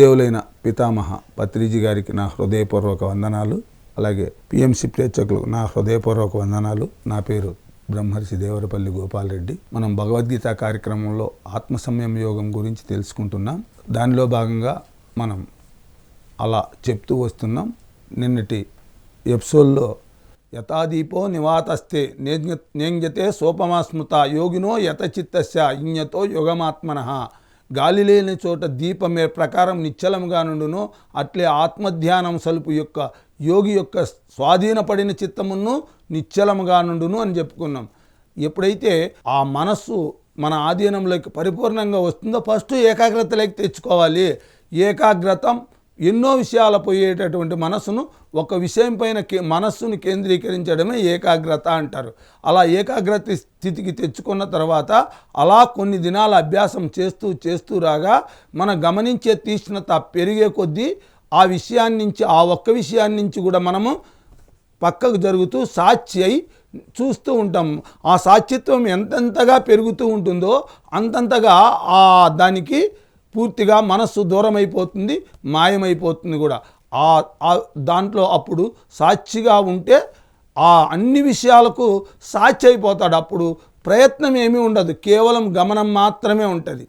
గురుదేవులైన పితామహ పత్రిజీ గారికి నా హృదయపూర్వక వందనాలు. అలాగే పిఎంసి ప్రేక్షకులకు నా హృదయపూర్వక వందనాలు. నా పేరు బ్రహ్మర్షి దేవరపల్లి గోపాలరెడ్డి. మనం భగవద్గీత కార్యక్రమంలో ఆత్మ సంయమ యోగం గురించి తెలుసుకుంటున్నాం. దానిలో భాగంగా మనం అలా చెప్తూ వస్తున్నాం. నిన్నటి ఎపిసోడ్లో యథాదీపో నివాతస్తే నేజ్ఞ నేంజతే సోపమాస్మృత యోగినో యథచిత్తస్య ఇඤ్యతో యోగమాత్మన గాలి లేని చోట దీపమే ప్రకారం నిశ్చలంగా నుండును అట్లే ఆత్మధ్యానం సలుపు యొక్క యోగి యొక్క స్వాధీనపడిన చిత్తమును నిశ్చలముగా నుండును అని చెప్పుకున్నాం. ఎప్పుడైతే ఆ మనస్సు మన ఆధీనంలోకి పరిపూర్ణంగా వస్తుందో ఫస్ట్ ఏకాగ్రతలోకి తెచ్చుకోవాలి. ఏకాగ్రతం ఎన్నో విషయాల పోయేటటువంటి మనస్సును ఒక విషయం పైన కే మనస్సును కేంద్రీకరించడమే ఏకాగ్రత అంటారు. అలా ఏకాగ్రత స్థితికి తెచ్చుకున్న తర్వాత అలా కొన్ని దినాల అభ్యాసం చేస్తూ చేస్తూ రాగా మన గమనించే తీక్ష్ణత పెరిగే కొద్దీ ఆ విషయాన్ని నుంచి ఆ ఒక్క విషయాన్ని నుంచి కూడా మనము పక్కకు జరుగుతూ సాక్షి అయి చూస్తూ ఉంటాం. ఆ సాక్షిత్వం ఎంతెంతగా పెరుగుతూ ఉంటుందో అంతంతగా ఆ దానికి పూర్తిగా మనస్సు దూరమైపోతుంది మాయమైపోతుంది కూడా. ఆ దాంట్లో అప్పుడు సాక్షిగా ఉంటే ఆ అన్ని విషయాలకు సాక్షి అయిపోతాడు. అప్పుడు ప్రయత్నం ఏమీ ఉండదు. కేవలం గమనం మాత్రమే ఉంటుంది.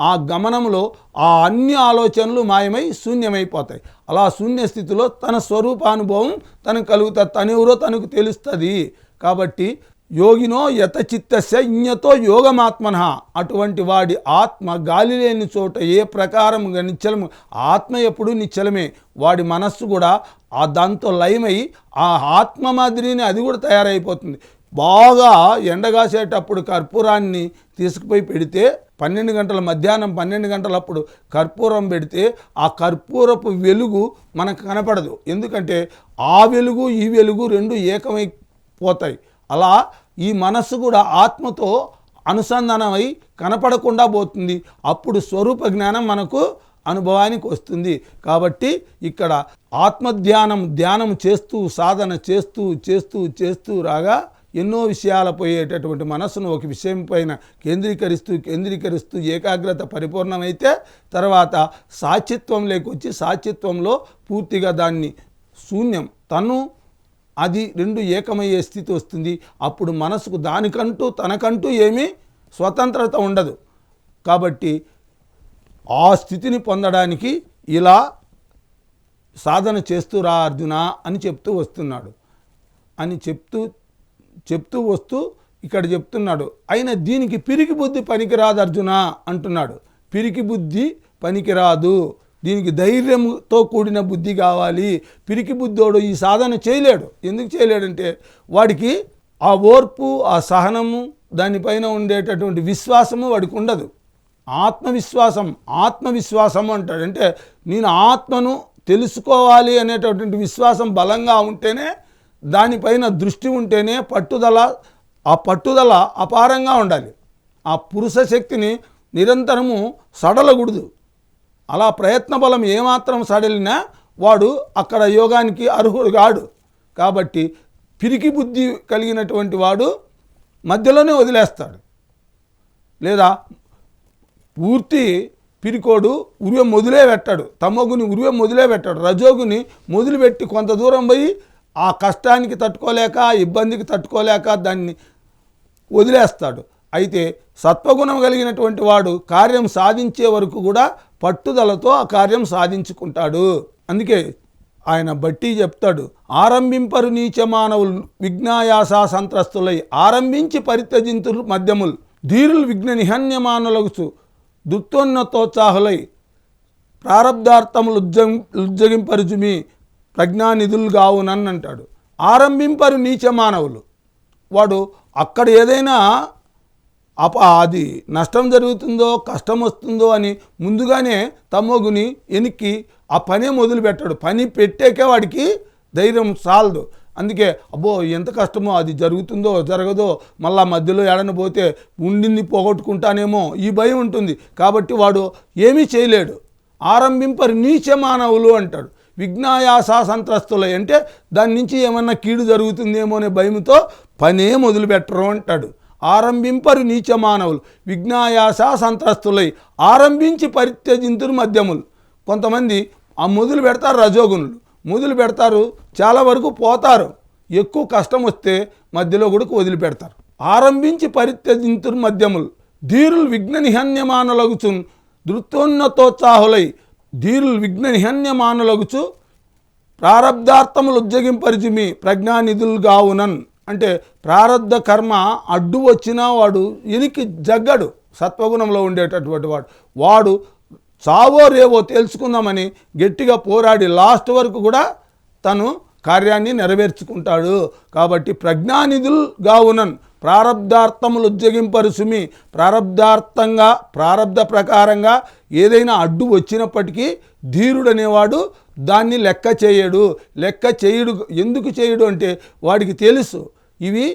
ఆ గమనంలో ఆ అన్ని ఆలోచనలు మాయమై శూన్యమైపోతాయి. అలా శూన్య స్థితిలో తన స్వరూపానుభవం తనకు కలుగుతుంది తనెవరో తనకు తెలుస్తుంది. కాబట్టి యోగినో యతచిత్త ఇඤ్యతో యోగమాత్మన. అటువంటి వాడి ఆత్మ గాలి లేని చోట ఏ ప్రకారముగా నిశ్చలము ఆత్మ ఎప్పుడు నిశ్చలమే. వాడి మనస్సు కూడా ఆ దాంతో లయమై ఆ ఆత్మ మాదిరిని అది కూడా తయారైపోతుంది. బాగా ఎండగాసేటప్పుడు కర్పూరాన్ని తీసుకుపోయి పెడితే పన్నెండు గంటల మధ్యాహ్నం పన్నెండు గంటలప్పుడు కర్పూరం పెడితే ఆ కర్పూరపు వెలుగు మనకు కనపడదు. ఎందుకంటే ఆ వెలుగు ఈ వెలుగు రెండు ఏకమైపోతాయి. అలా ఈ మనస్సు కూడా ఆత్మతో అనుసంధానమై కనపడకుండా పోతుంది. అప్పుడు స్వరూప జ్ఞానం మనకు అనుభవానికి వస్తుంది. కాబట్టి ఇక్కడ ఆత్మధ్యానం ధ్యానం చేస్తూ సాధన చేస్తూ చేస్తూ చేస్తూ రాగా ఎన్నో విషయాల పోయేటటువంటి మనస్సును ఒక విషయం పైన కేంద్రీకరిస్తూ కేంద్రీకరిస్తూ ఏకాగ్రత పరిపూర్ణమైతే తర్వాత సాచిత్వం లేకొచ్చి సాచిత్వంలో పూర్తిగా దాన్ని శూన్యం తను అది రెండు ఏకమయ్యే స్థితి వస్తుంది. అప్పుడు మనసుకు దానికంటూ తనకంటూ ఏమీ స్వతంత్రత ఉండదు. కాబట్టి ఆ స్థితిని పొందడానికి ఇలా సాధన చేస్తూ రా అర్జున అని చెప్తూ వస్తున్నాడు. అని చెప్తూ చెప్తూ వస్తూ ఇక్కడ చెప్తున్నాడు. అయినా దీనికి పిరికి బుద్ధి పనికిరాదు అర్జున అంటున్నాడు. పిరికి బుద్ధి పనికిరాదు. దీనికి ధైర్యంతో కూడిన బుద్ధి కావాలి. పిరికి బుద్ధోడు ఈ సాధన చేయలేడు. ఎందుకు చేయలేడంటే వాడికి ఆ ఓర్పు ఆ సహనము దానిపైన ఉండేటటువంటి విశ్వాసము వాడికి ఉండదు. ఆత్మవిశ్వాసం ఆత్మవిశ్వాసం అంటాడు. అంటే నేను ఆత్మను తెలుసుకోవాలి అనేటటువంటి విశ్వాసం బలంగా ఉంటేనే దానిపైన దృష్టి ఉంటేనే పట్టుదల ఆ పట్టుదల అపారంగా ఉండాలి. ఆ పురుష శక్తిని నిరంతరము సడలకూడదు. అలా ప్రయత్న బలం ఏమాత్రం సడలినా వాడు అక్కడ యోగానికి అర్హుడు కాడు. కాబట్టి పిరికి బుద్ధి కలిగినటువంటి వాడు మధ్యలోనే వదిలేస్తాడు. లేదా పూర్తి పిరికోడు ఉరియం మొదలే పెట్టాడు. తమ్మగుని ఉరియం మొదలే పెట్టాడు. రజోగుని మొదలుపెట్టి కొంత దూరం పోయి ఆ కష్టానికి తట్టుకోలేక ఆ ఇబ్బందికి తట్టుకోలేక దాన్ని వదిలేస్తాడు. అయితే సత్వగుణం కలిగినటువంటి వాడు కార్యం సాధించే వరకు కూడా పట్టుదలతో ఆ కార్యం సాధించుకుంటాడు. అందుకే ఆయన బట్టి చెప్తాడు ఆరంభింపరు నీచ మానవులు విఘ్నాయాసా సంత్రస్తులై ఆరంభించి పరిత్యజింతులు మధ్యములు ధీరులు విఘ్న నిహన్యమానులగుచు దుత్తోన్నతోత్సాహులై ప్రారంధార్థములు ఉజ్జం ఉజ్జగింపరుచుమి ప్రజ్ఞానిధులు కావునన్నంటాడు ఆరంభింపరు నీచ మానవులు. వాడు అక్కడ ఏదైనా అప అది నష్టం జరుగుతుందో కష్టం వస్తుందో అని ముందుగానే తమ్మగుని వెనక్కి ఆ పనే మొదలు పెట్టాడు పని పెట్టాకే వాడికి ధైర్యం చాలదు అందుకే అబ్బో ఎంత కష్టమో అది జరుగుతుందో జరగదో మళ్ళా మధ్యలో ఎడన పోతే ఉండింది పోగొట్టుకుంటానేమో ఈ భయం ఉంటుంది. కాబట్టి వాడు ఏమీ చేయలేడు. ఆరంభింపరు నీచ మానవులు అంటాడు. విఘ్నాయాస సంత్రస్తులై అంటే దాని నుంచి ఏమన్నా కీడు జరుగుతుందేమో అనే భయంతో పనే మొదలు పెట్టరు అంటాడు. ఆరంభింపరు నీచ మానవులు. విఘ్నాయాస సంత్రస్తులై ఆరంభించి పరిత్యజింతురు మధ్యములు. కొంతమంది ఆ మొదలు పెడతారు రజోగుణులు. మొదలు పెడతారు చాలా వరకు పోతారు. ఎక్కువ కష్టం వస్తే మధ్యలో కూడా వదిలిపెడతారు. ఆరంభించి పరిత్యజింతురు మధ్యములు. ధీరులు విఘ్న నిహన్యమానలగుచు దృత్తోన్నతోత్సాహులై ధీరులు విఘ్న నిహన్యమానలగుచు ప్రారబ్ధార్థములు ఉజ్జగింపరిచిమి ప్రజ్ఞానిధులు గావునన్ అంటే ప్రారబ్ధ కర్మ అడ్డు వచ్చినా వాడు ఎనికి జగ్గడు. సత్వగుణంలో ఉండేటటువంటి వాడు. వాడు చావో రేవో తెలుసుకుందామని గట్టిగా పోరాడి లాస్ట్ వరకు కూడా తను కార్యాన్ని నెరవేర్చుకుంటాడు. కాబట్టి ప్రజ్ఞానిధులు గావునన్ ప్రారబ్ధార్థములు ఉజ్జగింపరుసుమి ప్రారంధార్థంగా ప్రారంధ ప్రకారంగా ఏదైనా అడ్డు వచ్చినప్పటికీ ధీరుడు అనేవాడు దాన్ని లెక్క చేయడు. లెక్క చేయడు ఎందుకు చేయడు అంటే వాడికి తెలుసు. ఇవి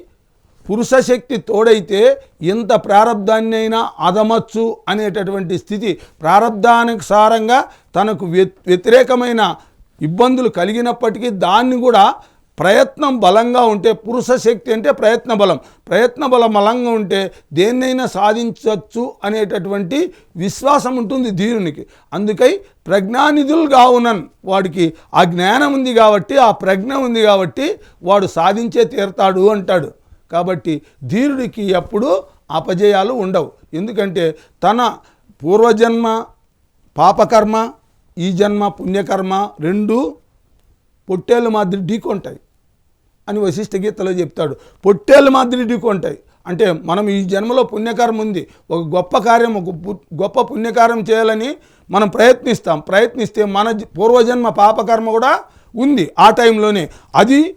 పురుష శక్తి తోడైతే ఎంత ప్రారంధాన్నైనా అదమచ్చు అనేటటువంటి స్థితి ప్రారంధానుసారంగా తనకు వ్య- వ్యతిరేకమైన ఇబ్బందులు కలిగినప్పటికీ దాన్ని కూడా ప్రయత్నం బలంగా ఉంటే పురుష శక్తి అంటే ప్రయత్న బలం. ప్రయత్న బలం బలంగా ఉంటే దేన్నైనా సాధించవచ్చు అనేటటువంటి విశ్వాసం ఉంటుంది ధీరునికి. అందుకై ప్రజ్ఞానిధులు కావునన్ వాడికి ఆ జ్ఞానం ఉంది కాబట్టి ఆ ప్రజ్ఞ ఉంది కాబట్టి వాడు సాధించే తీరతాడు అంటాడు. కాబట్టి ధీరుడికి ఎప్పుడూ అపజయాలు ఉండవు. ఎందుకంటే తన పూర్వజన్మ పాపకర్మ ఈ జన్మ పుణ్యకర్మ రెండు పొట్టేళ్ళ మాదిరి ఢీకొంటాయి. అని వశిష్ఠ గీతలో చెప్తాడు. పొట్టేళ్ళు మాదిరి ఢీకొంటాయి. అంటే మనం ఈ జన్మలో పుణ్యకారం ఉంది. ఒక గొప్ప కార్యం ఒక గొప్ప పుణ్యకారం చేయాలని మనం ప్రయత్నిస్తాం. ప్రయత్నిస్తే మన జ- పూర్వజన్మ పాపకర్మ కూడా ఉంది ఆ టైంలోనే. అది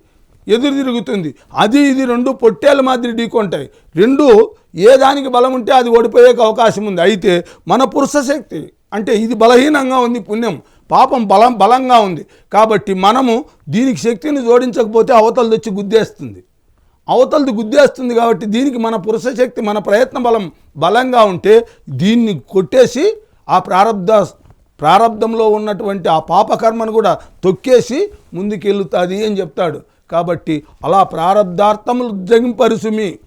ఎదురు తిరుగుతుంది. అది ఇది రెండు పొట్టేళ్ళ మాదిరి ఢీకొంటాయి. రెండు ఏ దానికి బలం ఉంటే అది ఓడిపోయే అవకాశం ఉంది. అయితే మన పురుష శక్తి అంటే ఇది బలహీనంగా ఉంది పుణ్యం. పాపం బలం బలంగా ఉంది. కాబట్టి మనము దీనికి శక్తిని జోడించకపోతే అవతలు తెచ్చి గుద్దేస్తుంది. అవతలది గుద్దేస్తుంది కాబట్టి దీనికి మన పురుష శక్తి మన ప్రయత్న బలం బలంగా ఉంటే దీన్ని కొట్టేసి ఆ ప్రారంధ ప్రారంధంలో ఉన్నటువంటి ఆ పాపకర్మను కూడా తొక్కేసి ముందుకెళ్ళుతుంది అని చెప్తాడు. కాబట్టి అలా ప్రారంధార్థములు జగింపరుసుమి.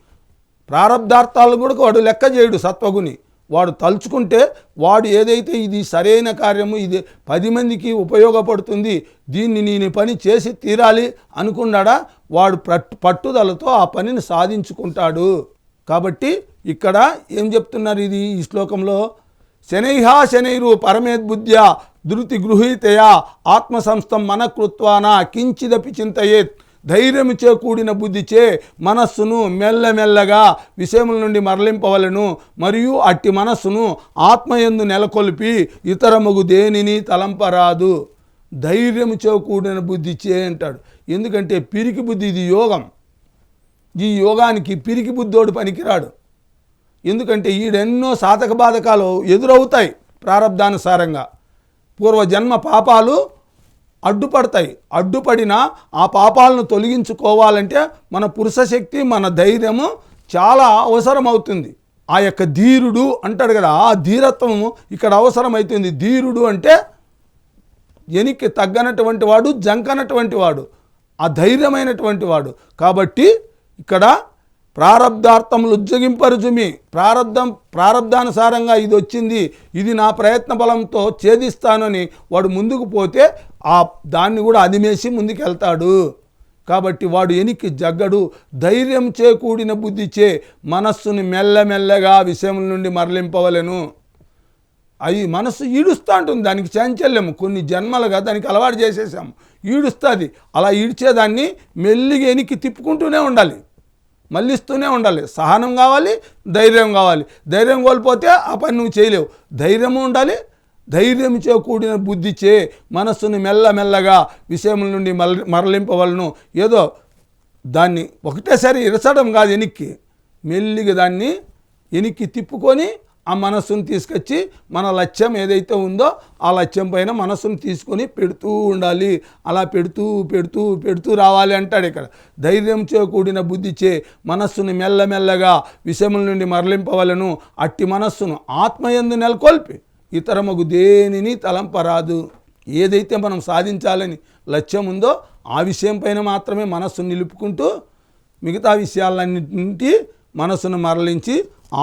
ప్రారంధార్థాలు కూడా వాడు లెక్క చేయడు సత్వగుని. వాడు తలుచుకుంటే వాడు ఏదైతే ఇది సరైన కార్యము ఇది పది మందికి ఉపయోగపడుతుంది దీన్ని నేను పని చేసి తీరాలి అనుకున్నాడా వాడు పట్టు పట్టుదలతో ఆ పనిని సాధించుకుంటాడు. కాబట్టి ఇక్కడ ఏం చెప్తున్నారు ఇది ఈ శ్లోకంలో? శనైహా శనైరు పరమేద్బుద్ధ్య ధృతి గృహీతయా ఆత్మసంస్థం మనకృత్వాన కించిదపి చింతయేత్. ధైర్యముచే కూడిన బుద్ధిచే మనస్సును మెల్లమెల్లగా విషయముల నుండి మరలింపవలను మరియు అట్టి మనస్సును ఆత్మయందు నెలకొల్పి ఇతరముగు దేనిని తలంపరాదు. ధైర్యముచే కూడిన బుద్ధిచే అంటాడు. ఎందుకంటే పిరికి బుద్ధి ఇది యోగం. ఈ యోగానికి పిరికి బుద్ధోడు పనికిరాడు. ఎందుకంటే ఈడెన్నో సాధక బాధకాలు ఎదురవుతాయి ప్రారంధానుసారంగా పూర్వజన్మ పాపాలు అడ్డుపడతాయి. అడ్డుపడిన ఆ పాపాలను తొలగించుకోవాలంటే మన పురుష శక్తి మన ధైర్యము చాలా అవసరం అవుతుంది ఆ యొక్క ధీరుడు అంటాడు కదా ఆ ధీరత్వము ఇక్కడ అవసరమవుతుంది ధీరుడు అంటే ఎనికి తగ్గనటువంటి వాడు జంకనటువంటి వాడు ఆ ధైర్యమైనటువంటి వాడు. కాబట్టి ఇక్కడ ప్రారబ్ధార్థములు ఉజ్జగింపరుచుమి ప్రారబ్ధం ప్రారంధానుసారంగా ఇది వచ్చింది. ఇది నా ప్రయత్న బలంతో ఛేదిస్తానని వాడు ముందుకు పోతే ఆ దాన్ని కూడా అదిమేసి ముందుకెళ్తాడు. కాబట్టి వాడు ఎనికి జగ్గడు. ధైర్యం చేకూడిన బుద్ధిచే మనస్సుని మెల్లమెల్లగా విషయం నుండి మరలింపవలను. అవి మనస్సు ఈడుస్తూ ఉంటుంది దానికి చాంచల్యం కొన్ని జన్మలుగా దానికి అలవాటు చేసేసాము. ఈడుస్తుంది. అలా ఈడ్చేదాన్ని మెల్లిగా ఎనికి తిప్పుకుంటూనే ఉండాలి. మళ్ళిస్తూనే ఉండాలి. సహనం కావాలి ధైర్యం కావాలి. ధైర్యం కోల్పోతే ఆ పని నువ్వు చేయలేవు. ధైర్యము ఉండాలి ధైర్యం కూడిన బుద్ధి చే మనస్సును మెల్లమెల్లగా విషయముల నుండి మరలి మరలింపవలను. ఏదో దాన్ని ఒకటేసారి ఇరచడం కాదు ఎనిక్కి. మెల్లిగా దాన్ని ఎనిక్కి తిప్పుకొని ఆ మనస్సును తీసుకొచ్చి మన లక్ష్యం ఏదైతే ఉందో ఆ లక్ష్యం పైన మనస్సును తీసుకొని పెడుతూ ఉండాలి. అలా పెడుతూ పెడుతూ పెడుతూ రావాలి అంటాడు ఇక్కడ. ధైర్యంతో కూడిన బుద్ధిచే మనస్సును మెల్లమెల్లగా విషముల నుండి మరలింపవలను అట్టి మనస్సును ఆత్మయందు నెలకొల్పి. ఇతరమగు దేనిని తలంపరాదు. ఏదైతే మనం సాధించాలని లక్ష్యం ఉందో ఆ విషయం పైన మాత్రమే మనస్సు నిలుపుకుంటూ మిగతా విషయాలన్నింటి మనసును మరలించి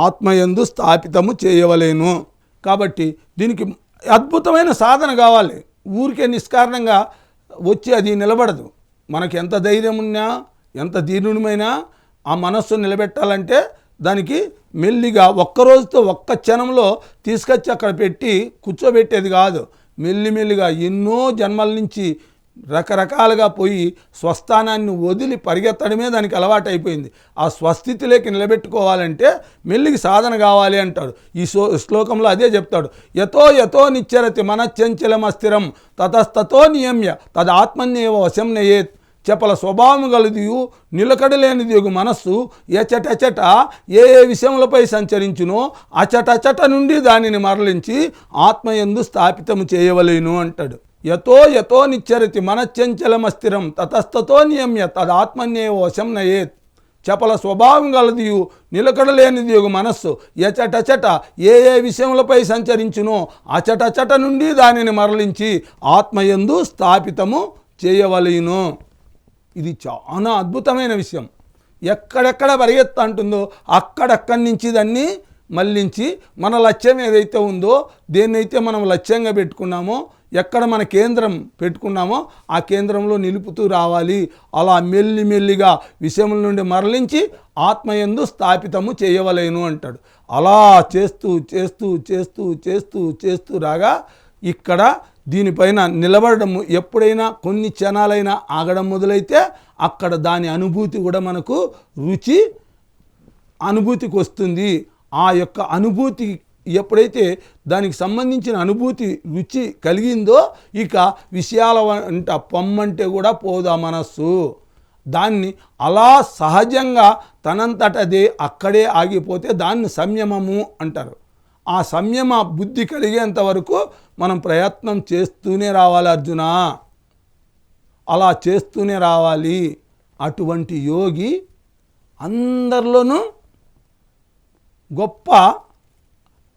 ఆత్మయందు స్థాపితము చేయవలేను. కాబట్టి దీనికి అద్భుతమైన సాధన కావాలి. ఊరికే నిష్కారణంగా వచ్చి అది నిలబడదు. మనకి ఎంత ధైర్యం ఉన్నా ఎంత దీనుడిమైనా ఆ మనస్సు నిలబెట్టాలంటే దానికి మెల్లిగా ఒక్క రోజుతో ఒక్క క్షణంలో తీసుకొచ్చి అక్కడ పెట్టి కూర్చోబెట్టేది కాదు. మెల్లిమెల్లిగా ఎన్నో జన్మల నుంచి రకరకాలుగా పోయి స్వస్థానాన్ని వదిలి పరిగెత్తడమే దానికి అలవాటు అయిపోయింది ఆ స్వస్థితిలోకి నిలబెట్టుకోవాలంటే మెల్లికి సాధన కావాలి అంటాడు. ఈ శ్లోకంలో అదే చెప్తాడు. యతో యతో నిశ్చరతి అస్థిరం తతస్తతో నియమ్య తదాత్మన్యేవ వశం నయేత్. చెప్పల స్వభావం గలదియు నిలకడలేనిది ఒక మనస్సు ఎచటచట ఏ ఏ విషయములపై సంచరించునో అచటచట నుండి దానిని మరలించి ఆత్మయందు స్థాపితము చేయవలేను అంటాడు. యతో యతో నిచ్చరితి మనశ్చంచలమస్థిరం తతస్తతో నియమ్య తదాత్మన్యేవ వశం నయేత్. చపల స్వభావం గలదియు నిలకడలేనిది యొక్క మనస్సు ఎచటచట ఏ ఏ విషయములపై సంచరించునో అచటచట నుండి దానిని మరలించి ఆత్మయందు స్థాపితము చేయవలయును. ఇది చాలా అద్భుతమైన విషయం. ఎక్కడెక్కడ పరిగెత్త అంటుందో అక్కడక్కడి నుంచి దాన్ని మళ్ళించి మన లక్ష్యం ఏదైతే ఉందో దేన్నైతే మనం లక్ష్యంగా పెట్టుకున్నామో ఎక్కడ మన కేంద్రం పెట్టుకున్నామో ఆ కేంద్రంలో నిలుపుతూ రావాలి. అలా మెల్లి మెల్లిగా విషయముల నుండి మరలించి ఆత్మయందు స్థాపితము చేయవలేను అంటాడు. అలా చేస్తూ చేస్తూ చేస్తూ చేస్తూ చేస్తూ రాగా ఇక్కడ దీనిపైన నిలబడడం ఎప్పుడైనా కొన్ని క్షణాలైనా ఆగడం మొదలైతే అక్కడ దాని అనుభూతి కూడా మనకు రుచి అనుభూతికి వస్తుంది. ఆ యొక్క అనుభూతి ఎప్పుడైతే దానికి సంబంధించిన అనుభూతి రుచి కలిగిందో ఇక విషయాల వంట పొమ్మంటే కూడా పోదా మనస్సు. దాన్ని అలా సహజంగా తనంతటదే అక్కడే ఆగిపోతే దాన్ని సంయమము అంటారు. ఆ సంయమ బుద్ధి కలిగేంత వరకు మనం ప్రయత్నం చేస్తూనే రావాలి అర్జున. అలా చేస్తూనే రావాలి. అటువంటి యోగి అందరిలోనూ గొప్ప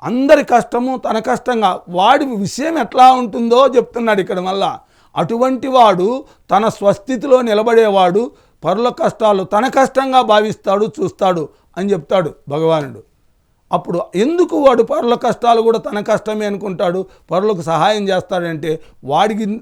అందరి కష్టము తన కష్టంగా. వాడి విషయం ఎట్లా ఉంటుందో చెప్తున్నాడు ఇక్కడ మళ్ళా. అటువంటి వాడు తన స్వస్థితిలో నిలబడేవాడు పరుల కష్టాలు తన కష్టంగా భావిస్తాడు చూస్తాడు అని చెప్తాడు భగవానుడు. అప్పుడు ఎందుకు వాడు పరుల కష్టాలు కూడా తన కష్టమే అనుకుంటాడు? పరులకు సహాయం చేస్తాడంటే వాడికి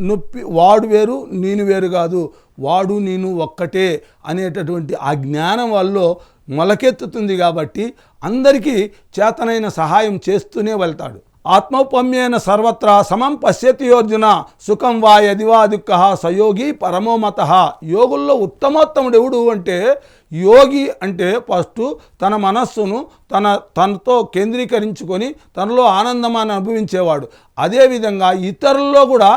నొప్పి వాడు వేరు నేను వేరు కాదు. వాడు నేను ఒక్కటే అనేటటువంటి ఆ జ్ఞానం వల్ల మొలకెత్తుతుంది కాబట్టి అందరికీ చేతనైన సహాయం చేస్తూనే వెళ్తాడు. ఆత్మౌపమ్యేన సర్వత్ర సమం పశ్యతి యోర్జున సుఖం వా యదివా దుఃఖ సయోగి పరమోమత యోగుల్లో ఉత్తమోత్తముడు ఎవడు అంటే యోగి అంటే ఫస్ట్ తన మనస్సును తన తనతో కేంద్రీకరించుకొని తనలో ఆనందమాన్ని అనుభవించేవాడు. అదేవిధంగా ఇతరుల్లో కూడా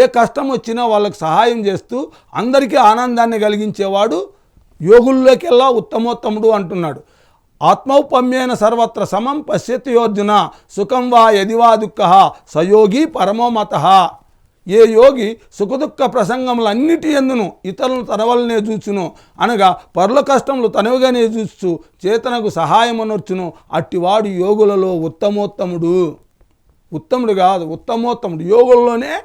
ఏ కష్టం వచ్చినా వాళ్ళకి సహాయం చేస్తూ అందరికీ ఆనందాన్ని కలిగించేవాడు యోగుల్లోకెల్లా ఉత్తమోత్తముడు అంటున్నాడు. ఆత్మౌపమ్యేన సర్వత్ర సమం పశ్యతి యోర్జున సుఖం వా యదివా దుఃఖ? సయోగి పరమోమత ఏ యోగి సుఖదుఖ ప్రసంగములన్నిటి ఎందును? ఇతరులను తనవలనే చూచును. అనగా పరుల కష్టములు తనవిగానే చూచు చేతనకు సహాయమనొచ్చును అట్టివాడు యోగులలో ఉత్తమోత్తముడు. ఉత్తముడు కాదు ఉత్తమోత్తముడు. యోగుల్లోనే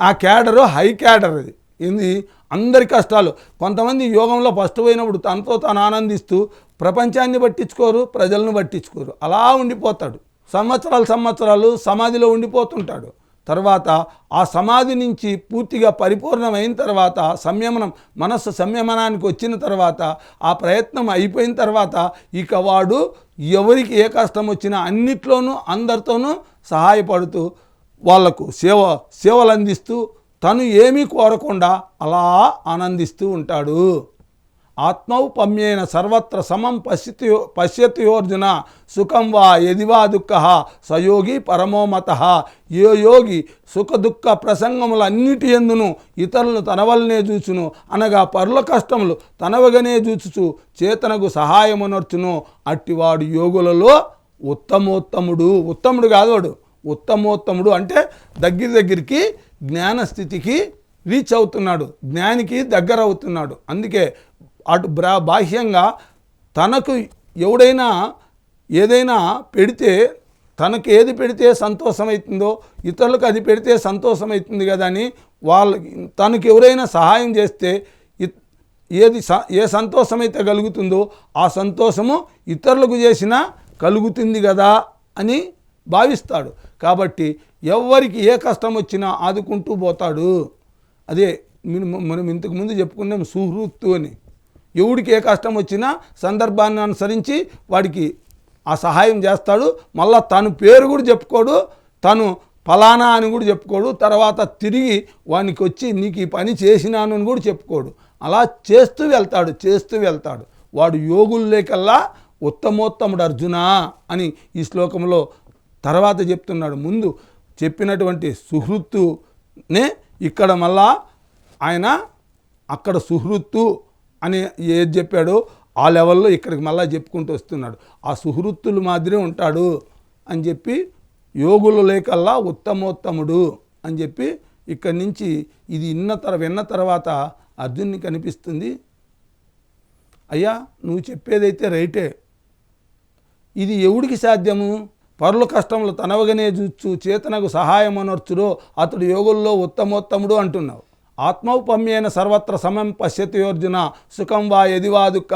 ఆ క్యాడరు హై క్యాడర్ అది. ఏంది? అందరి కష్టాలు. కొంతమంది యోగంలో ఫస్ట్ పోయినప్పుడు తనతో తాను ఆనందిస్తూ ప్రపంచాన్ని పట్టించుకోరు ప్రజలను పట్టించుకోరు. అలా ఉండిపోతాడు. సంవత్సరాలు సంవత్సరాలు సమాధిలో ఉండిపోతుంటాడు. తర్వాత ఆ సమాధి నుంచి పూర్తిగా పరిపూర్ణమైన తర్వాత సంయమనం మనస్సు సంయమనానికి వచ్చిన తర్వాత ఆ ప్రయత్నం అయిపోయిన తర్వాత ఇక వాడు ఎవరికి ఏ కష్టం వచ్చినా అన్నిట్లోనూ అందరితోనూ సహాయపడుతూ వాళ్ళకు సేవ సేవలు అందిస్తూ తను ఏమీ కోరకుండా అలా ఆనందిస్తూ ఉంటాడు. ఆత్మౌపమ్యేన సర్వత్ర సమం పశ్యతి పశ్యతియోర్జున సుఖం వా యదివా దుఃఖ సయోగి పరమోమత ఏ యోగి సుఖ దుఃఖ ప్రసంగములన్నిటి ఎందును ఇతరులను తనవలనే చూచును. అనగా పరుల కష్టములు తనవగనే చూచుచు చేతనకు సహాయమునర్చును. అట్టివాడు యోగులలో ఉత్తమోత్తముడు. ఉత్తముడు కాదోడు. ఉత్తమోత్తముడు అంటే దగ్గర దగ్గరికి జ్ఞానస్థితికి రీచ్ అవుతున్నాడు. జ్ఞానికి దగ్గర అవుతున్నాడు అందుకే అటు బ్రా బాహ్యంగా తనకు ఎవడైనా ఏదైనా పెడితే తనకు ఏది పెడితే సంతోషమవుతుందో ఇతరులకు అది పెడితే సంతోషమవుతుంది కదా అని వాళ్ళకి తనకు ఎవరైనా సహాయం చేస్తే ఏది స ఏ సంతోషమైతే కలుగుతుందో ఆ సంతోషము ఇతరులకు చేసినా కలుగుతుంది కదా అని భావిస్తాడు. కాబట్టి ఎవరికి ఏ కష్టం వచ్చినా ఆదుకుంటూ పోతాడు. అదే మనం మనం చెప్పుకున్నాం సుహృత్తు అని. ఎవడికి ఏ కష్టం వచ్చినా సందర్భాన్ని అనుసరించి వాడికి ఆ సహాయం చేస్తాడు. మళ్ళా తను పేరు కూడా చెప్పుకోడు. తను ఫలానా అని కూడా చెప్పుకోడు. తర్వాత తిరిగి వానికి వచ్చి నీకు ఈ పని చేసినాను అని కూడా చెప్పుకోడు. అలా చేస్తూ వెళ్తాడు చేస్తూ వెళ్తాడు. వాడు యోగుల్లోకల్లా ఉత్తమోత్తముడు అర్జున అని ఈ శ్లోకంలో తర్వాత చెప్తున్నాడు. ముందు చెప్పినటువంటి సుహృత్తునే ఇక్కడ మళ్ళా ఆయన అక్కడ సుహృత్తు అని ఏది చెప్పాడో ఆ లెవెల్లో ఇక్కడికి మళ్ళీ చెప్పుకుంటూ వస్తున్నాడు. ఆ సుహృత్తులు మాదిరి ఉంటాడు అని చెప్పి యోగులు లేకల్లా ఉత్తమోత్తముడు అని చెప్పి ఇక్కడి నుంచి ఇది ఇన్న తర విన్న తర్వాత అర్జున్ని కనిపిస్తుంది. అయ్యా నువ్వు చెప్పేదైతే రైటే. ఇది ఎవడికి సాధ్యము? పరుల కష్టములు తనవగనే చూచు చేతనకు సహాయమనర్చుడో అతడు యోగుల్లో ఉత్తమోత్తముడు అంటున్నావు. ఆత్మౌపమ్యేన సర్వత్ర సమం పశ్యతయోర్జున సుఖం వా యది వా దుఃఖ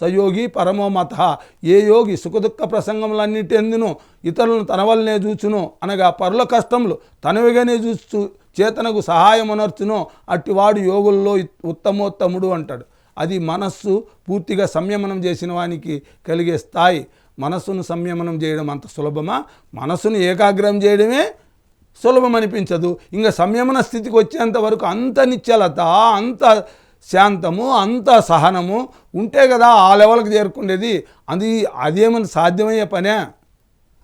సయోగి పరమో మత. ఏ యోగి సుఖదుఖ ప్రసంగములన్నిటెందును ఇతరులను తన వల్లనే చూచును అనగా పరుల కష్టములు తనవిగానే చూచు చేతనకు సహాయమునర్చును అట్టివాడు యోగుల్లో ఉత్తమోత్తముడు అంటాడు. అది మనస్సు పూర్తిగా సంయమనం చేసిన వానికి కలిగే స్థాయి. మనస్సును సంయమనం చేయడం అంత సులభమా? మనస్సును ఏకాగ్రం చేయడమే సులభం అనిపించదు ఇంకా సంయమన స్థితికి వచ్చేంత వరకు అంత నిశ్చలత అంత శాంతము అంత సహనము ఉంటే కదా ఆ లెవెల్కి చేరుకునేది అది అదేమని సాధ్యమయ్యే పనే?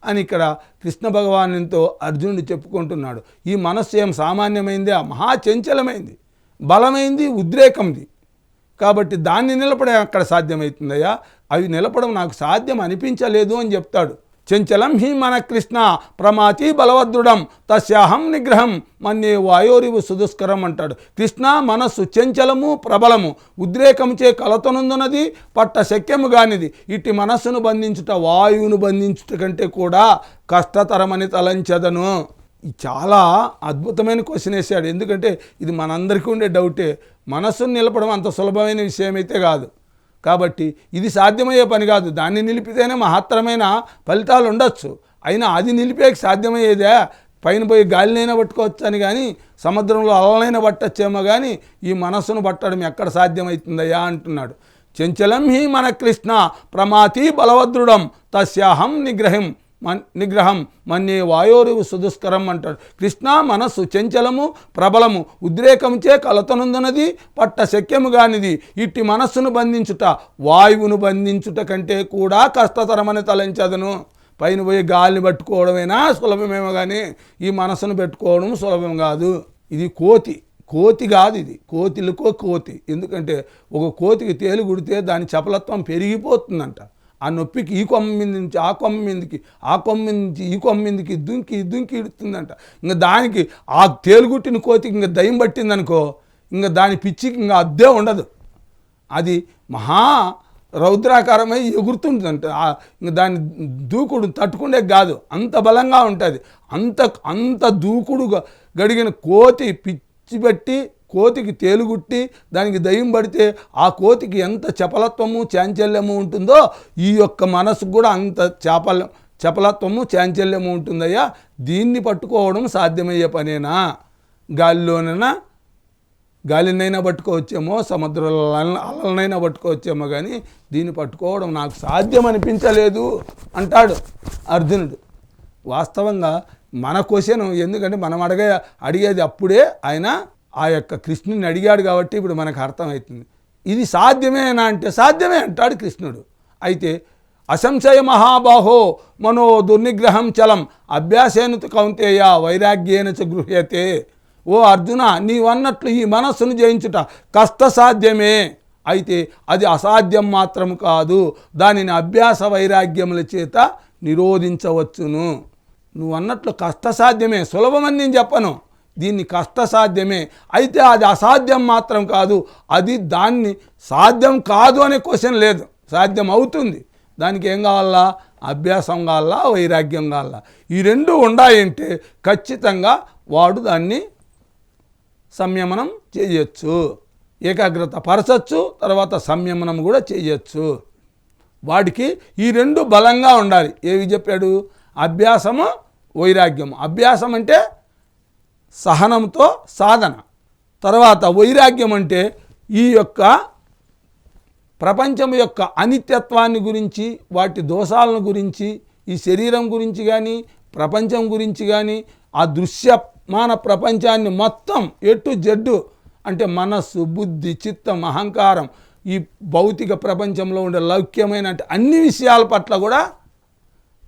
అని ఇక్కడ కృష్ణ భగవానుతో అర్జునుడు చెప్పుకుంటున్నాడు. ఈ మనస్సు ఏం సామాన్యమైంది? ఆ మహా చంచలమైంది. బలమైంది ఉద్రేకంది. కాబట్టి దాన్ని నిలపడం అక్కడ సాధ్యమవుతుందయ్యా? అవి నిలపడం నాకు సాధ్యం అనిపించలేదు అని చెప్తాడు. చంచలం హి మన కృష్ణ ప్రమాతి బలవద్రుడం తస్యాహం నిగ్రహం మన్నే వాయోరివు సుదుష్కరం అంటాడు. కృష్ణ మనస్సు చంచలము ప్రబలము ఉద్రేకముచే కలతనుందున్నది పట్ట శక్యము కానిది ఇట్టి మనస్సును బంధించుట వాయువును బంధించుట కంటే కూడా కష్టతరమని తలంచదను. చాలా అద్భుతమైన క్వశ్చన్ వేసాడు. ఎందుకంటే ఇది మనందరికీ ఉండే డౌటే మనస్సును నిలపడం అంత సులభమైన విషయం అయితే కాదు. కాబట్టి ఇది సాధ్యమయ్యే పని కాదు. దాన్ని నిలిపితేనే మహత్తరమైన ఫలితాలు ఉండొచ్చు. అయినా అది నిలిపేకి సాధ్యమయ్యేదే పైన పోయి గాలినైనా పట్టుకోవచ్చని కానీ సముద్రంలో అలనైనా పట్టచ్చేమో కానీ ఈ మనస్సును పట్టడం ఎక్కడ సాధ్యమవుతుందయ్యా అంటున్నాడు. చంచలం హి మన కృష్ణ ప్రమాతి బలవద్రుడం తస్యాహం నిగ్రహం. మన్ నిగ్రహం. మన్నే వాయోరువు సుదుష్కరం అంటాడు. కృష్ణ మనస్సు చంచలము ప్రబలము ఉద్రేకంచే కలతనుందనది పట్ట శక్యము కానిది ఇట్టి మనస్సును బంధించుట వాయువును బంధించుట కంటే కూడా కష్టతరమని తలంచదను. పైన పోయి గాలిని పట్టుకోవడమైనా? సులభమేమో కానీ ఈ మనస్సును పెట్టుకోవడం సులభం కాదు. ఇది కోతి. కోతి కాదు ఇది. కోతిలకో కోతి. ఎందుకంటే ఒక కోతికి తేలు కుడితే దాని చపలత్వం పెరిగిపోతుందంట. ఆ నొప్పికి ఈ కొమ్మ మీద నుంచి ఆ కొమ్మ మీదకి ఆ కొమ్మ మీద నుంచి ఈ కొమ్మ మీదకి దుంకి దుంకి ఇడుతుందంట. ఇంకా దానికి ఆ తేలుగుట్టిన కోతికి ఇంకా దయ్యం పట్టిందనుకో ఇంకా దాని పిచ్చికి ఇంకా అద్దే ఉండదు. అది మహా రౌద్రాకారమై ఎగురుతుంటుందంట ఇంకా దాని దూకుడు తట్టుకునే కాదు అంత బలంగా ఉంటుంది. అంత అంత దూకుడు గడిగిన కోతి పిచ్చి పెట్టి కోతికి తేలుగుట్టి దానికి దయ్యం పడితే ఆ కోతికి ఎంత చపలత్వము చాంచల్యము ఉంటుందో ఈ యొక్క మనసుకు కూడా అంత చేపల చపలత్వము చాంచల్యము ఉంటుందయ్యా. దీన్ని పట్టుకోవడం సాధ్యమయ్యే పనేనా? గాలిలోనైనా గాలినైనా పట్టుకోవచ్చేమో సముద్రంలో అలలనైనా పట్టుకోవచ్చేమో కానీ దీన్ని పట్టుకోవడం నాకు సాధ్యం అనిపించలేదు అంటాడు అర్జునుడు. వాస్తవంగా మన క్వశ్చన్ ఎందుకంటే మనం అడిగే అడిగేది అప్పుడే ఆయన ఆ యొక్క కృష్ణుని అడిగాడు కాబట్టి ఇప్పుడు మనకు అర్థమవుతుంది. ఇది సాధ్యమేనా అంటే సాధ్యమే అంటాడు కృష్ణుడు. అయితే అసంశయ మహాబాహో మనో దుర్నిగ్రహం చలం అభ్యాసేనతు కౌంతేయ వైరాగ్యేన చ గృహ్యతే. ఓ అర్జున నీవన్నట్లు ఈ మనస్సును జయించుట కష్టసాధ్యమే. అయితే అది అసాధ్యం మాత్రం కాదు దానిని అభ్యాస వైరాగ్యముల చేత నిరోధించవచ్చును. నువ్వు అన్నట్లు కష్టసాధ్యమే సులభమని నేను చెప్పను. దీన్ని కష్టసాధ్యమే. అయితే అది అసాధ్యం మాత్రం కాదు. అది దాన్ని సాధ్యం కాదు అనే క్వశ్చన్ లేదు. సాధ్యం అవుతుంది. దానికి ఏం కావాలా? అభ్యాసం కావాలా? వైరాగ్యం కావాలా? ఈ రెండు ఉండాయంటే ఖచ్చితంగా వాడు దాన్ని సంయమనం చేయొచ్చు. ఏకాగ్రత పరచచ్చు తర్వాత సంయమనం కూడా చేయొచ్చు. వాడికి ఈ రెండు బలంగా ఉండాలి. ఏవి చెప్పాడు? అభ్యాసము వైరాగ్యం అభ్యాసం అంటే సహనంతో సాధన. తర్వాత వైరాగ్యం అంటే ఈ యొక్క ప్రపంచం యొక్క అనిత్యత్వాన్ని గురించి వాటి దోషాలను గురించి ఈ శరీరం గురించి కానీ ప్రపంచం గురించి కానీ ఆ దృశ్యమాన ప్రపంచాన్ని మొత్తం ఎటు జడ్డు అంటే మనస్సు బుద్ధి చిత్తం అహంకారం ఈ భౌతిక ప్రపంచంలో ఉండే లౌక్యమైన అన్ని విషయాల పట్ల కూడా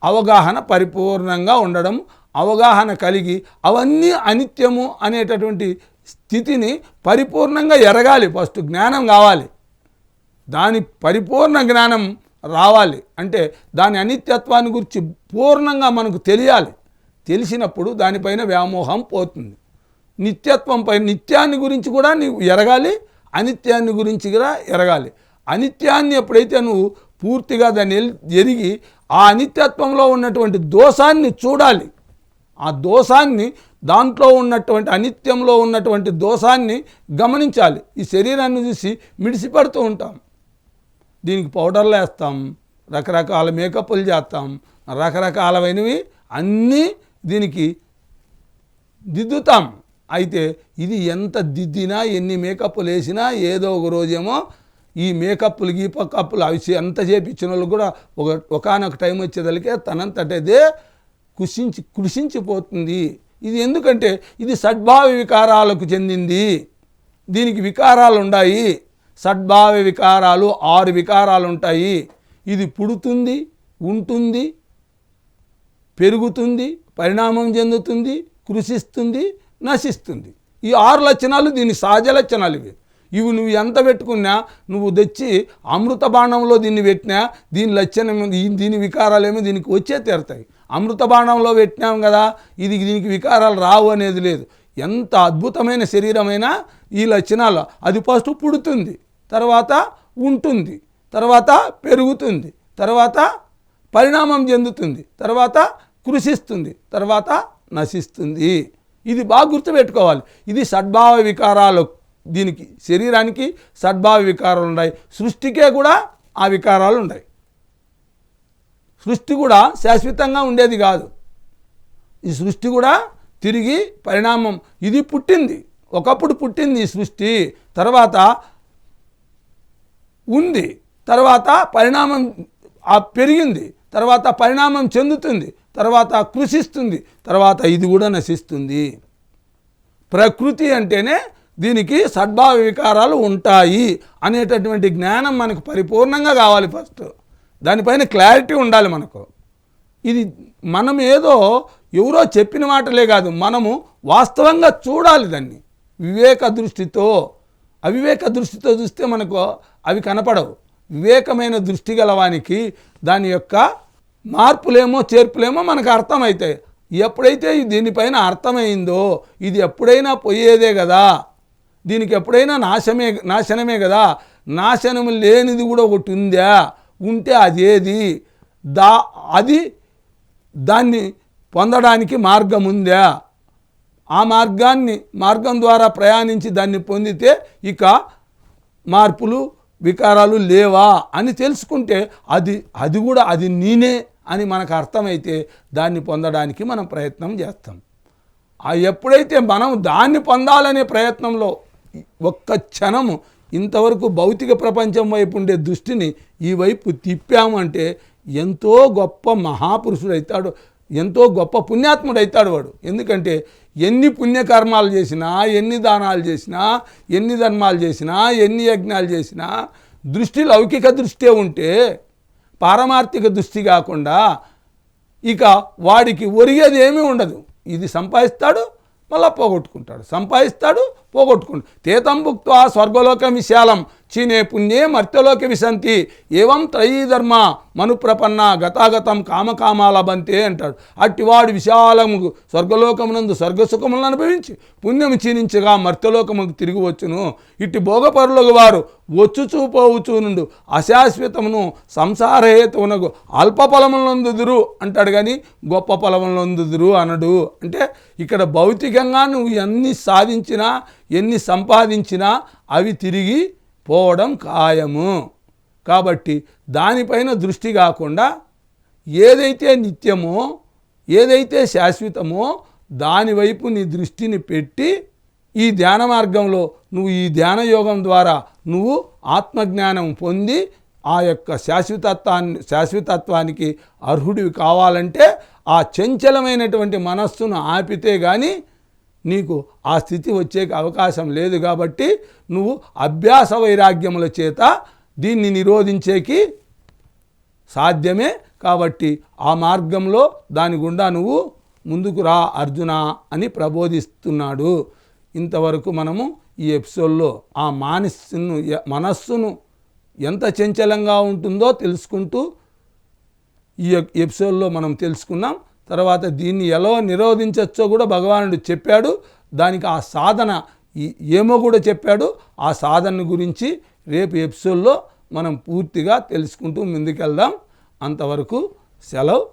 అవగాహన పరిపూర్ణంగా ఉండడం అవగాహన కలిగి అవన్నీ అనిత్యము అనేటటువంటి స్థితిని పరిపూర్ణంగా ఎరగాలి. ఫస్ట్ జ్ఞానం కావాలి. దాని పరిపూర్ణ జ్ఞానం రావాలి. అంటే దాని అనిత్యత్వాన్ని గురించి పూర్ణంగా మనకు తెలియాలి. తెలిసినప్పుడు దానిపైన వ్యామోహం పోతుంది. నిత్యత్వం పైన నిత్యాన్ని గురించి కూడా నీవు ఎరగాలి అనిత్యాన్ని గురించి కూడా ఎరగాలి. అనిత్యాన్ని ఎప్పుడైతే నువ్వు పూర్తిగా దాన్ని ఎరిగి ఆ అనిత్యత్వంలో ఉన్నటువంటి దోషాన్ని చూడాలి. ఆ దోషాన్ని దాంట్లో ఉన్నటువంటి అనిత్యంలో ఉన్నటువంటి దోషాన్ని గమనించాలి. ఈ శరీరాన్ని చూసి మిడిసిపడుతూ ఉంటాం. దీనికి పౌడర్లు వేస్తాం రకరకాల మేకప్లు చేస్తాం రకరకాలమైనవి అన్నీ దీనికి దిద్దుతాం. అయితే ఇది ఎంత దిద్దినా ఎన్ని మేకప్లు వేసినా ఏదో ఒక రోజేమో ఈ మేకప్లు గీపకప్పులు అవి ఎంత చేపించిన వాళ్ళు కూడా ఒక ఒకనొక టైం వచ్చేదలికే తనంతటదే కృషించి కృషించిపోతుంది. ఇది ఎందుకంటే ఇది సద్భావ వికారాలకు చెందింది. దీనికి వికారాలు ఉన్నాయి సద్భావ వికారాలు ఆరు వికారాలు ఉంటాయి ఇది పుడుతుంది ఉంటుంది పెరుగుతుంది పరిణామం చెందుతుంది కృషిస్తుంది నశిస్తుంది. ఈ ఆరు లక్షణాలు దీని సహజ లక్షణాలు ఇవి. ఇవి నువ్వు ఎంత పెట్టుకున్నా నువ్వు తెచ్చి అమృత బాణంలో దీన్ని పెట్టినా దీని లక్షణం దీని దీని వికారాలేమో దీనికి వచ్చే తీరుతాయి. అమృత బాణంలో పెట్టినాం కదా ఇది దీనికి వికారాలు రావు అనేది లేదు. ఎంత అద్భుతమైన శరీరమైనా ఈ లక్షణాలు. అది ఫస్ట్ పుడుతుంది తర్వాత ఉంటుంది తర్వాత పెరుగుతుంది తర్వాత పరిణామం చెందుతుంది తర్వాత కృషిస్తుంది తర్వాత నశిస్తుంది. ఇది బాగా గుర్తుపెట్టుకోవాలి. ఇది సద్భావ వికారాలు. దీనికి శరీరానికి సద్భావ వికారాలు ఉన్నాయి. సృష్టికే కూడా ఆ వికారాలు ఉన్నాయి. సృష్టి కూడా శాశ్వతంగా ఉండేది కాదు. ఈ సృష్టి కూడా తిరిగి పరిణామం. ఇది పుట్టింది. ఒకప్పుడు పుట్టింది ఈ సృష్టి. తర్వాత ఉంది. తర్వాత పరిణామం ఆ పెరిగింది. తర్వాత పరిణామం చెందుతుంది. తర్వాత కృషిస్తుంది. తర్వాత ఇది కూడా నశిస్తుంది. ప్రకృతి అంటేనే దీనికి సద్భావ వికారాలు ఉంటాయి అనేటటువంటి జ్ఞానం మనకు పరిపూర్ణంగా కావాలి ఫస్ట్. దానిపైన క్లారిటీ ఉండాలి మనకు. ఇది మనం ఏదో ఎవరో చెప్పిన మాటలే కాదు మనము వాస్తవంగా చూడాలి దాన్ని. వివేక దృష్టితో అవివేక దృష్టితో చూస్తే మనకు అవి కనపడవు. వివేకమైన దృష్టి గలవానికి దాని యొక్క మార్పులేమో చేర్పులేమో మనకు అర్థమవుతాయి ఎప్పుడైతే దీనిపైన అర్థమైందో ఇది ఎప్పుడైనా పోయేదే కదా. దీనికి ఎప్పుడైనా నాశమే నాశనమే కదా. నాశనం లేనిది కూడా ఒకటి ఉందా? ఉంటే అదేది దా అది దాన్ని పొందడానికి మార్గం ఉందా? ఆ మార్గాన్ని మార్గం ద్వారా ప్రయాణించి దాన్ని పొందితే ఇక మార్పులు వికారాలు లేవా అని తెలుసుకుంటే అది అది కూడా అది నేనే అని మనకు అర్థమైతే దాన్ని పొందడానికి మనం ప్రయత్నం చేస్తాం. ఆ ఎప్పుడైతే మనం దాన్ని పొందాలనే ప్రయత్నంలో ఒక్క క్షణము ఇంతవరకు భౌతిక ప్రపంచం వైపు ఉండే దృష్టిని ఈ వైపు తిప్పామంటే ఎంతో గొప్ప మహాపురుషుడు అవుతాడు ఎంతో గొప్ప పుణ్యాత్ముడు అవుతాడు వాడు. ఎందుకంటే ఎన్ని పుణ్యకర్మాలు చేసినా ఎన్ని దానాలు చేసినా ఎన్ని ధర్మాలు చేసినా ఎన్ని యజ్ఞాలు చేసినా దృష్టి లౌకిక దృష్టే ఉంటే పారమార్థిక దృష్టి కాకుండా ఇక వాడికి ఒరిగేది ఏమీ ఉండదు. ఇది సంపాదిస్తాడు మళ్ళా పోగొట్టుకుంటాడు. సంపాదిస్తాడు పోగొట్టుకుంటు. తేతం భుక్త్వా స్వర్గలోక విశాలం చీనే పుణ్యే మర్త్యలోక విశంతి ఏవం త్రయీధర్మ మనుప్రపన్న గతాగతం కామకామాల బంతే అంటాడు. అట్టివాడు విశాలము స్వర్గలోకమునందు స్వర్గసుఖములను అనుభవించి పుణ్యము క్షీణించగా మర్త్యలోకముకు తిరిగి వచ్చును. ఇట్టి భోగపరులకు వారు వచ్చుచూ పోవుచూ నుండు అశాశ్వతమును సంసారహేతువునకు అల్ప ఫలములందుదురు అంటాడు కానీ గొప్ప ఫలములందుదురు అనడు. అంటే ఇక్కడ భౌతికంగా నువ్వు అన్ని సాధించినా ఎన్ని సంపాదించినా అవి తిరిగి పోవడం ఖాయము. కాబట్టి దానిపైన దృష్టి కాకుండా ఏదైతే నిత్యమో ఏదైతే శాశ్వతమో దానివైపు నీ దృష్టిని పెట్టి ఈ ధ్యాన మార్గంలో నువ్వు ఈ ధ్యాన యోగం ద్వారా నువ్వు ఆత్మజ్ఞానం పొంది ఆ యొక్క శాశ్వతత్వాన్ని శాశ్వతత్వానికి అర్హుడివి కావాలంటే ఆ చంచలమైనటువంటి మనస్సును ఆపితే కానీ నీకు ఆ స్థితి వచ్చే అవకాశం లేదు కాబట్టి నువ్వు అభ్యాస వైరాగ్యముల చేత దీన్ని నిరోధించేకి సాధ్యమే కాబట్టి ఆ మార్గంలో దాని గుండా నువ్వు ముందుకు రా అర్జున అని ప్రబోధిస్తున్నాడు. ఇంతవరకు మనము ఈ ఎపిసోడ్లో ఆ మానస్సును మనస్సును ఎంత చంచలంగా ఉంటుందో తెలుసుకుంటూ ఈ ఎపిసోడ్లో మనం తెలుసుకున్నాం. తర్వాత దీన్ని ఎలా నిరోధించవచ్చో కూడా భగవానుడు చెప్పాడు. దానికి ఆ సాధన ఏమో కూడా చెప్పాడు. ఆ సాధన గురించి రేపు ఎపిసోడ్లో మనం పూర్తిగా తెలుసుకుంటూ ముందుకెళ్దాం. అంతవరకు సెలవు.